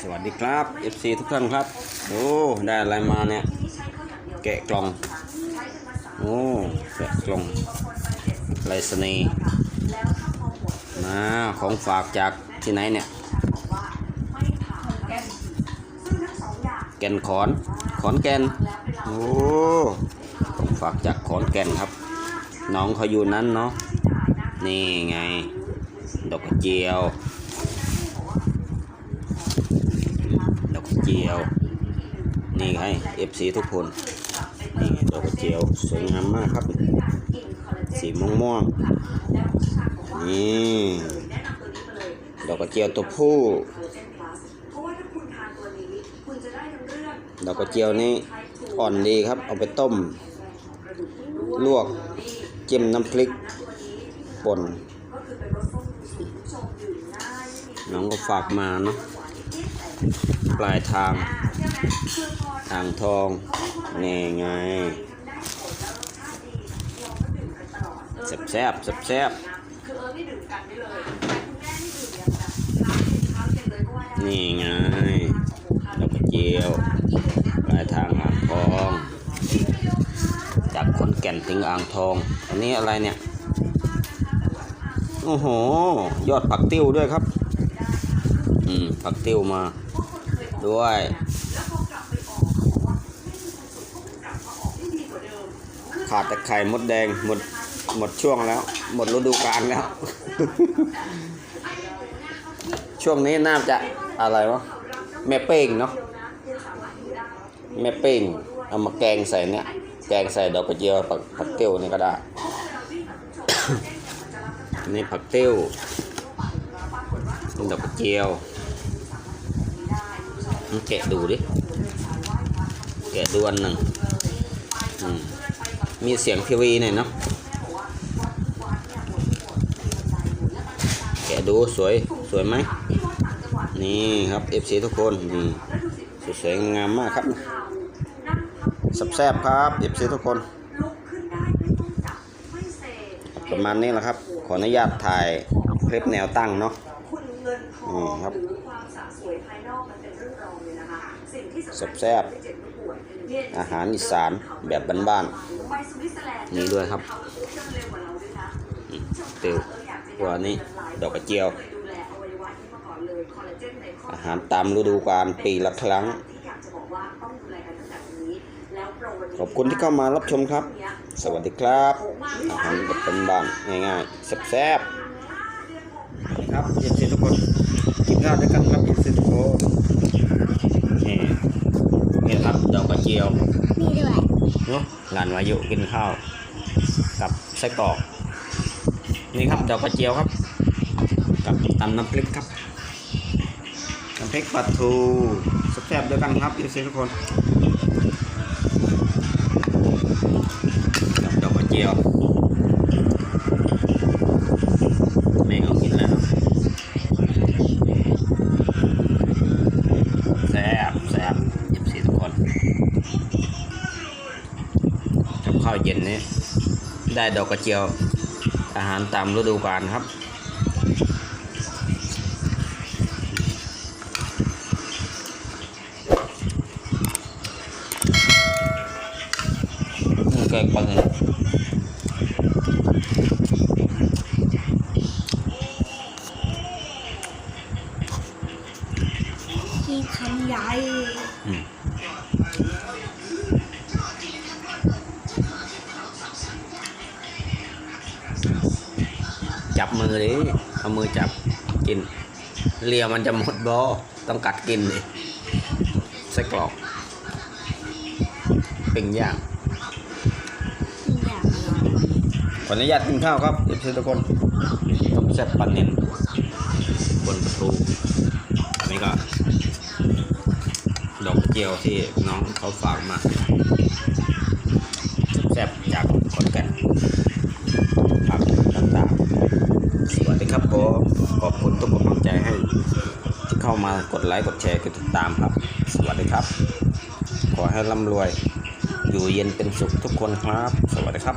สวัสดีครับ FC ทุกท่านครับ โอ้ ได้อะไรมาเนี่ย แกะกล่อง โอ้ แกะกล่องไรสเนีย์มาของฝากจากที่ไหนเนี่ย แก่นขอน ขอนแก่น โอ้ของฝากจากขอนแก่นครับ น้องเขาอยู่นั้นเนาะ นี่ไง ดอกกระเจียว ดอกกระ เจียว นี่ไง FC ทุกคน นี่ไงดอกกระเจียว สวยงามมากครับ สีม่วงม่วงๆนี่ดอกกระเจียวตัวผู้ดอกกระเจียวนี่อ่อนดีครับ เอาไปต้ม ลวกจิ้มน้ำพริกป่นน้องก็ฝากมาเนาะ ปลายทางอ่างทองนี่ไงแซบแซบแซบแซบนี่ไงดอกกระเจียวปลายทางอ่างทอง จากขอนแก่นถึงอ่างทอง อันนี้อะไรเนี่ย โอ้โห ยอดผักติ้วด้วยครับ มผักติ้วมา ด้วยขาดแต่ไข่มดแดงหมดหมดช่วงแล้ว หมดฤดูกาลแล้ว ช่วงนี้น่าจะอะไรวะแม่เป้งเนาะแม่เป้งเอามาแกงใส่เนี่ยแกงใส่ดอกกระเจียวผักผักเตี้ยวนี่ก็ได้นี่ผักเตี้ยวดอกกระเจียว แกะดูดิ แกะดูอันหนึ่งมีเสียงทีวีหน่อยเนาะ แกะดูสวย สวยไหม นี่ครับ FC ทุกคนนี่สวยงามมากครับแซ่บครับ FC ทุกคนประมาณนี้แหละครับ ขออนุญาตถ่ายคลิปแนวตั้งเนาะนี่ครับ แซ่บๆอาหารอีสานแบบบ้านๆนี่ด้วยครับอืมเตียวตัวนี้ดอกกระเจียว อาหารตามฤดูกาลปีละครั้ง ขอบคุณที่เข้ามารับชมครับ สวัสดีครับ อาหารแบบเป็นบ้านง่ายๆแซ่บๆครับเย็นซีทุกคนกินข้าวด้วยกันครับเย็นซีทุกคน นี่นี่ครับดอกกระเจียวนี่ด้วยเนาะหลานวายุกินข้าว กับไส้กรอก นี่ครับดอกกระเจียวครับ กับตำน้ำพริกครับน้ำพริกปลาทูแซ่บๆด้วยกันครับเย็นซีทุกคนกับดอกกระเจียวาวเย็นนี้ ได้ดอกกระเจียว อาหารตามฤดูกาลครับแกงปลาเนี่ยที่คำใหญ่ จับมือดิเอามือจับกิน เลียมันจะหมดบอต้องกัดกินดิไส้กรอกปิ้งย่างที่อยากลองขออนุญาตกินข้าวครับเอฟซีทุกคนต้มแซ่บปันเน้นบนประตูอันนี้ก็ ดอกกระเจียวที่น้องเขาฝากมาแซ่บจากขอนแก่นผักต่างๆสวัสดีครับผมขอบคุณทุกกำลังใจให้ ที่เข้ามา กดไลค์กดแชร์กดติดตามครับ สวัสดีครับ ขอให้ร่ำรวย อยู่เย็นเป็นสุขทุกคนครับ สวัสดีครับ